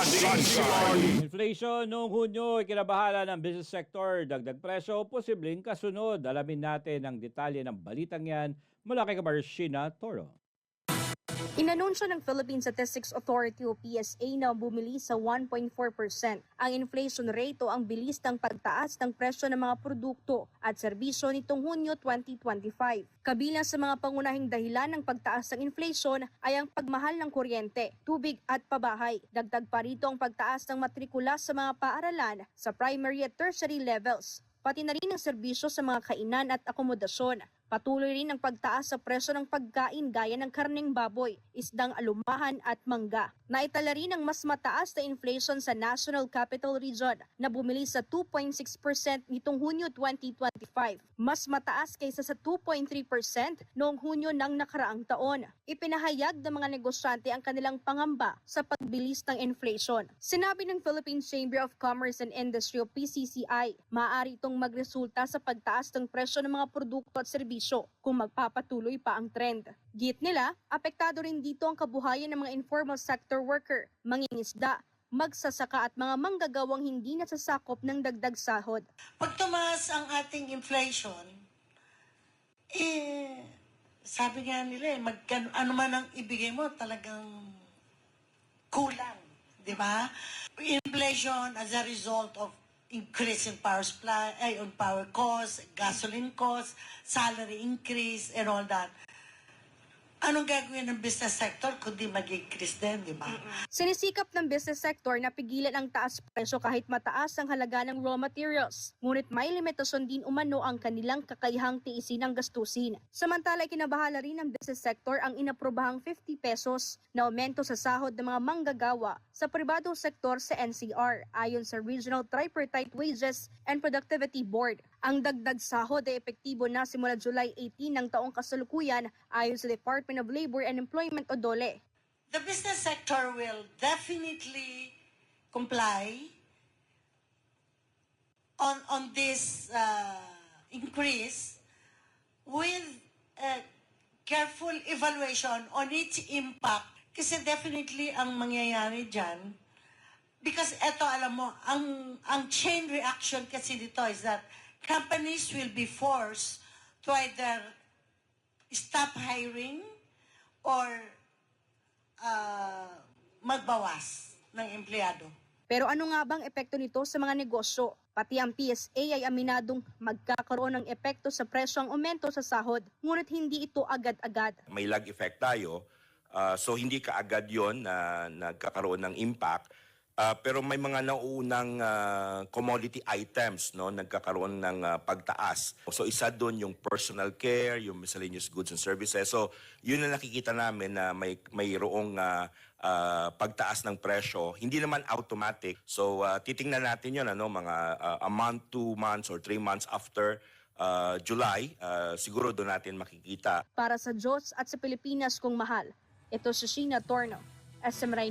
Inflation noong Hunyo kinabahala ng business sector, dagdag presyo, posibleng kasunod. Alamin natin ang detalye ng balitang yan mula kay Kamarshina Toro. Inanunsyo ng Philippine Statistics Authority o PSA na bumili sa 1.4%. Ang inflation rate o ang bilis ng pagtaas ng presyo ng mga produkto at serbisyo nitong Hunyo 2025. Kabilang sa mga pangunahing dahilan ng pagtaas ng inflation ay ang pagmahal ng kuryente, tubig at pabahay. Dagdag pa rito ang pagtaas ng matrikula sa mga paaralan sa primary at tertiary levels pati na rin ang serbisyo sa mga kainan at akomodasyon. Patuloy rin ang pagtaas sa presyo ng pagkain gaya ng karneng baboy, isdang alumahan at mangga. Naitala rin ang mas mataas na inflation sa National Capital Region na bumili sa 2.6% nitong Hunyo 2025. Mas mataas kaysa sa 2.3% noong Hunyo ng nakaraang taon. Ipinahayag ng mga negosyante ang kanilang pangamba sa pagbilis ng inflation. Sinabi ng Philippine Chamber of Commerce and Industry o PCCI, maaari itong magresulta sa pagtaas ng presyo ng mga produkto at serbisyo kung magpapatuloy pa ang trend. Git nila, apektado rin dito ang kabuhayan ng mga informal sector worker, mangingisda, magsasaka at mga manggagawang hindi nasasakop ng dagdag sahod. Pag tumaas ang ating inflation, eh, sabi nga nila eh, magkano, ano man ang ibigay mo, talagang kulang. Di ba? Inflation as a result of increase in power supply, ay, on power cost, gasoline cost, salary increase, and all that. Anong gagawin ng business sector kundi mag-increase din, di ba? Sinisikap ng business sector na pigilan ang taas presyo kahit mataas ang halaga ng raw materials. Ngunit may limitasyon din umano ang kanilang kakayahang tiisin ang gastusin. Samantala, kinabahala rin ng business sector ang inaprobahang 50 pesos na aumento sa sahod ng mga manggagawa sa pribadong sektor sa NCR ayon sa Regional Tripartite Wages and Productivity Board. Ang dagdag sahod ay epektibo na simula July 18 ng taong kasalukuyan ayon sa Department of Labor and Employment o DOLE. the business sector will definitely comply on on this uh, increase with uh, careful evaluation on its impact kasi definitely ang mangyayari dyan because eto alam mo ang ang chain reaction kasi dito is that companies will be forced to either stop hiring or ah, magbawas ng empleyado. Pero ano nga bang epekto nito sa mga negosyo? Pati ang PSA ay aminadong magkakaroon ng epekto sa presyo ang aumento sa sahod, ngunit hindi ito agad-agad. may lag effect tayo. Ah, so hindi kaagad yon na nagkakaroon ng impact. Ah, pero may mga nauunang ah, commodity items no nagkakaroon ng ah, pagtaas. So isa doon yung personal care, yung miscellaneous goods and services. So yun na nakikita namin na may mayroong ah, ah, pagtaas ng presyo. Hindi naman automatic. So ah, titingnan natin yun ano mga ah, a month, two months or three months after ah, July, ah, siguro doon natin makikita Para sa Diyos at sa Pilipinas kong mahal, ito si Sheena Torno, a Samurai